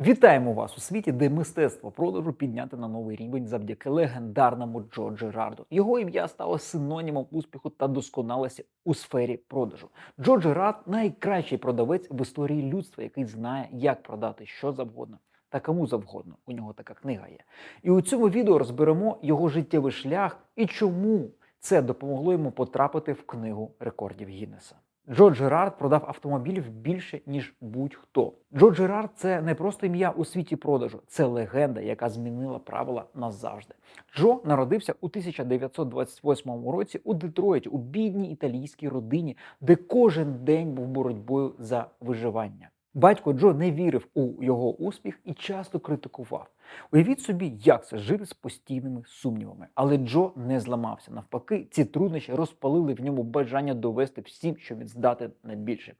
Вітаємо вас у світі, де мистецтво продажу підняти на новий рівень завдяки легендарному Джо Джерарду. Його ім'я стало синонімом успіху та досконалості у сфері продажу. Джо Джерард найкращий продавець в історії людства, який знає, як продати що завгодно. Та кому завгодно, у нього така книга є. І у цьому відео розберемо його життєвий шлях і чому це допомогло йому потрапити в книгу рекордів Гіннеса. Джо Джерард продав автомобілів більше, ніж будь-хто. Джо Джерард це не просто ім'я у світі продажу, це легенда, яка змінила правила назавжди. Джо народився у 1928 році у Детройті, у бідній італійській родині, де кожен день був боротьбою за виживання. Батько Джо не вірив у його успіх і часто критикував. Уявіть собі, як це жити з постійними сумнівами. Але Джо не зламався. Навпаки, ці труднощі розпалили в ньому бажання довести всім, що він здатен на більше.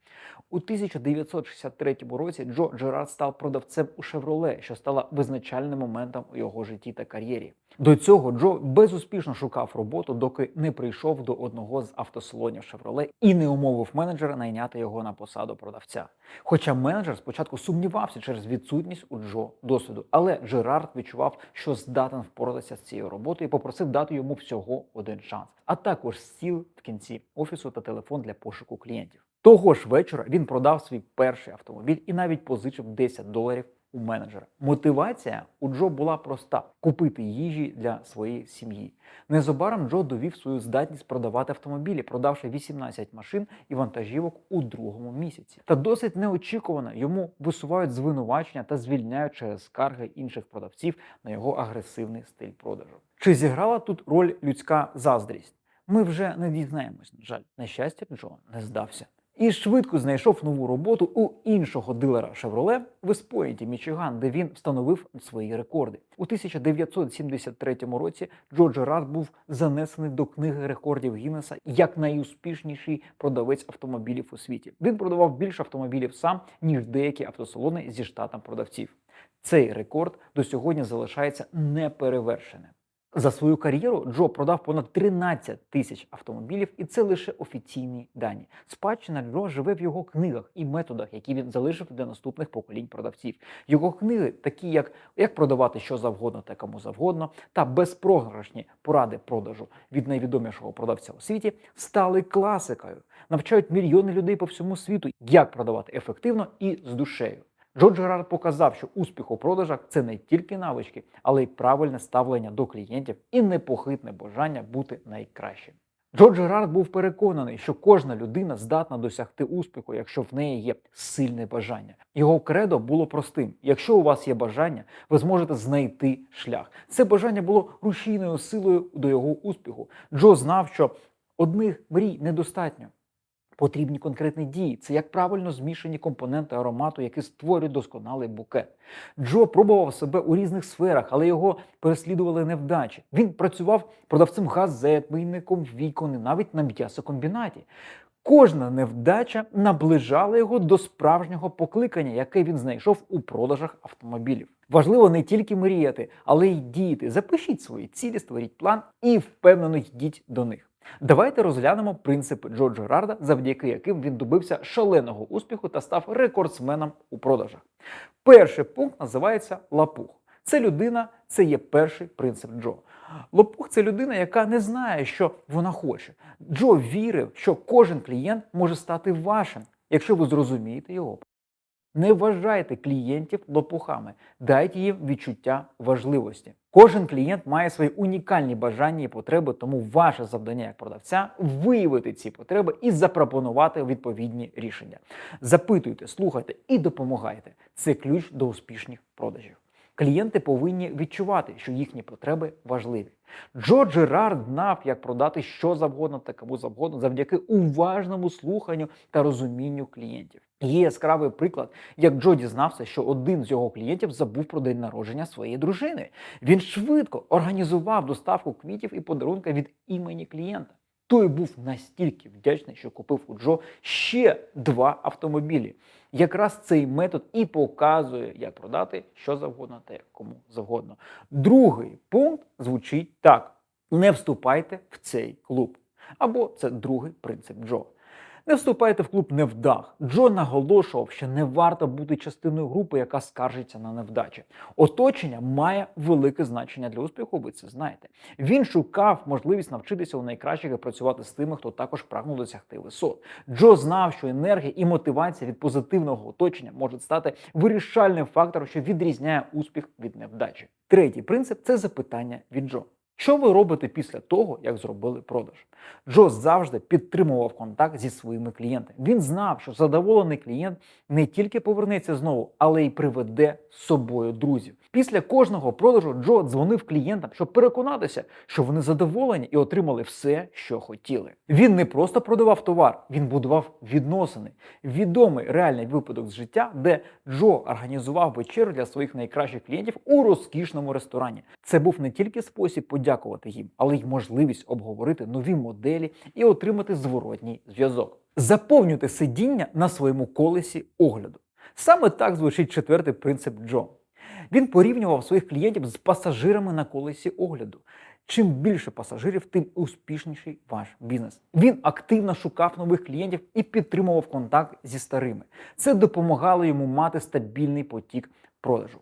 У 1963 році Джо Джерард став продавцем у Шевроле, що стало визначальним моментом у його житті та кар'єрі. До цього Джо безуспішно шукав роботу, доки не прийшов до одного з автосалонів Шевроле і не умовив менеджера найняти його на посаду продавця. Хоча менеджер спочатку сумнівався через відсутність у Джо досвіду, але Джерард відчував, що здатен впоратися з цією роботою і попросив дати йому всього один шанс. А також сіл в кінці офісу та телефон для пошуку клієнтів. Того ж вечора він продав свій перший автомобіль і навіть позичив 10 доларів у менеджера. Мотивація у Джо була проста: купити їжі для своєї сім'ї. Незабаром Джо довів свою здатність продавати автомобілі, продавши 18 машин і вантажівок у другому місяці. Та досить неочікувано йому висувають звинувачення та звільняють через скарги інших продавців на його агресивний стиль продажу. Чи зіграла тут роль людська заздрість? Ми вже не дізнаємось. На жаль, на щастя, Джо не здався. І швидко знайшов нову роботу у іншого дилера Chevrolet в Еспойнті, Мічиган, де він встановив свої рекорди. У 1973 році Джо Джерард був занесений до книги рекордів Гіннеса як найуспішніший продавець автомобілів у світі. Він продавав більше автомобілів сам, ніж деякі автосалони зі штатом продавців. Цей рекорд до сьогодні залишається неперевершеним. За свою кар'єру Джо продав понад 13 тисяч автомобілів, і це лише офіційні дані. Спадщина Джо живе в його книгах і методах, які він залишив для наступних поколінь продавців. Його книги, такі як як продавати що завгодно та кому завгодно, та безпрограшні поради продажу від найвідомішого продавця у світі, стали класикою. Навчають мільйони людей по всьому світу, як продавати ефективно і з душею. Джо Джерард показав, що успіх у продажах це не тільки навички, але й правильне ставлення до клієнтів і непохитне бажання бути найкращим. Джо Джерард був переконаний, що кожна людина здатна досягти успіху, якщо в неї є сильне бажання. Його кредо було простим: якщо у вас є бажання, ви зможете знайти шлях. Це бажання було рушійною силою до його успіху. Джо знав, що одних мрій недостатньо. Потрібні конкретні дії. Це як правильно змішані компоненти аромату, які створюють досконалий букет. Джо пробував себе у різних сферах, але його переслідували невдачі. Він працював продавцем газет, мийником вікон і навіть на м'ясокомбінаті. Кожна невдача наближала його до справжнього покликання, яке він знайшов у продажах автомобілів. Важливо не тільки мріяти, але й діяти. Запишіть свої цілі, створіть план і впевнено йдіть до них. Давайте розглянемо принципи Джо Джерарда, завдяки яким він добився шаленого успіху та став рекордсменом у продажах. Перший пункт називається лапух. Це людина, це є перший принцип Джо. Лопух це людина, яка не знає, що вона хоче. Джо вірив, що кожен клієнт може стати вашим, якщо ви зрозумієте його. Не вважайте клієнтів лопухами, дайте їм відчуття важливості. Кожен клієнт має свої унікальні бажання і потреби, тому ваше завдання як продавця виявити ці потреби і запропонувати відповідні рішення. Запитуйте, слухайте і допомагайте. Це ключ до успішних продажів. Клієнти повинні відчувати, що їхні потреби важливі. Джо Джерард знав, як продати що завгодно та кому завгодно завдяки уважному слуханню та розумінню клієнтів. Є яскравий приклад, як Джо дізнався, що один з його клієнтів забув про день народження своєї дружини. Він швидко організував доставку квітів і подарунка від імені клієнта. Той був настільки вдячний, що купив у Джо ще два автомобілі. Якраз цей метод і показує, як продати що завгодно та кому завгодно. Другий пункт звучить так: не вступайте в цей клуб. Або це другий принцип Джо. Не вступайте в клуб невдах. Джо наголошував, що не варто бути частиною групи, яка скаржиться на невдачі. Оточення має велике значення для успіху. Ви це знаєте. Він шукав можливість навчитися у найкращих і працювати з тими, хто також прагнув досягти висот. Джо знав, що енергія і мотивація від позитивного оточення можуть стати вирішальним фактором, що відрізняє успіх від невдачі. Третій принцип це запитання від Джо. Що ви робите після того, як зробили продаж? Джо завжди підтримував контакт зі своїми клієнтами. Він знав, що задоволений клієнт не тільки повернеться знову, але й приведе з собою друзів. Після кожного продажу Джо дзвонив клієнтам, щоб переконатися, що вони задоволені і отримали все, що хотіли. Він не просто продавав товар, він будував відносини. Відомий реальний випадок з життя, де Джо організував вечерю для своїх найкращих клієнтів у розкішному ресторані. Це був не тільки спосіб подякувати їм, але й можливість обговорити нові моделі і отримати зворотній зв'язок. Заповнюйте сидіння на своєму колесі огляду. Саме так звучить четвертий принцип Джо. Він порівнював своїх клієнтів з пасажирами на колесі огляду. Чим більше пасажирів, тим успішніший ваш бізнес. Він активно шукав нових клієнтів і підтримував контакт зі старими. Це допомагало йому мати стабільний потік продажу.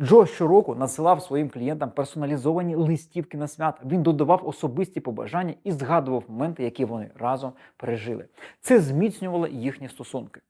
Джо щороку надсилав своїм клієнтам персоналізовані листівки на свята. Він додавав особисті побажання і згадував моменти, які вони разом пережили. Це зміцнювало їхні стосунки.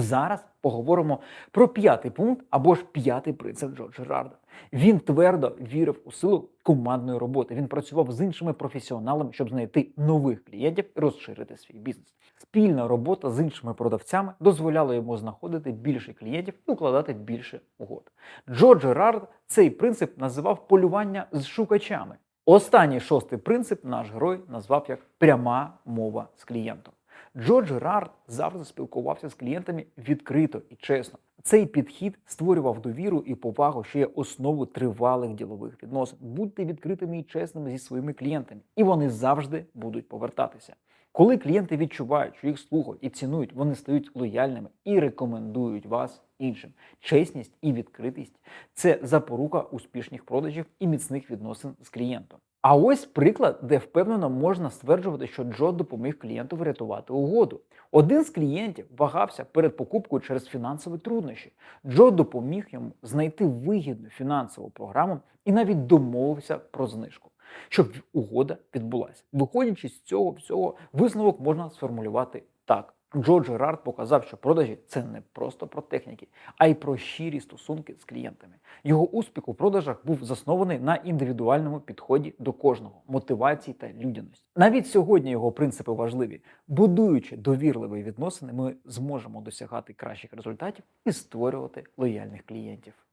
Зараз поговоримо про п'ятий пункт або ж п'ятий принцип Джо Джерарда. Він твердо вірив у силу командної роботи. Він працював з іншими професіоналами, щоб знайти нових клієнтів і розширити свій бізнес. Спільна робота з іншими продавцями дозволяла йому знаходити більше клієнтів і укладати більше угод. Джо Джерард цей принцип називав полювання з шукачами. Останній шостий принцип наш герой назвав як пряма мова з клієнтом. Джо Джерард завжди спілкувався з клієнтами відкрито і чесно. Цей підхід створював довіру і повагу, що є основою тривалих ділових відносин. Будьте відкритими і чесними зі своїми клієнтами, і вони завжди будуть повертатися. Коли клієнти відчувають, що їх слухають і цінують, вони стають лояльними і рекомендують вас іншим. Чесність і відкритість це запорука успішних продажів і міцних відносин з клієнтом. А ось приклад, де впевнено можна стверджувати, що Джо допоміг клієнту врятувати угоду. Один з клієнтів вагався перед покупкою через фінансові труднощі. Джо допоміг йому знайти вигідну фінансову програму і навіть домовився про знижку, щоб угода відбулася. Виходячи з цього всього, висновок можна сформулювати так. Джо Джерард показав, що продажі це не просто про техніки, а й про щирі стосунки з клієнтами. Його успіх у продажах був заснований на індивідуальному підході до кожного, мотивації та людяності. Навіть сьогодні його принципи важливі. Будуючи довірливі відносини, ми зможемо досягати кращих результатів і створювати лояльних клієнтів.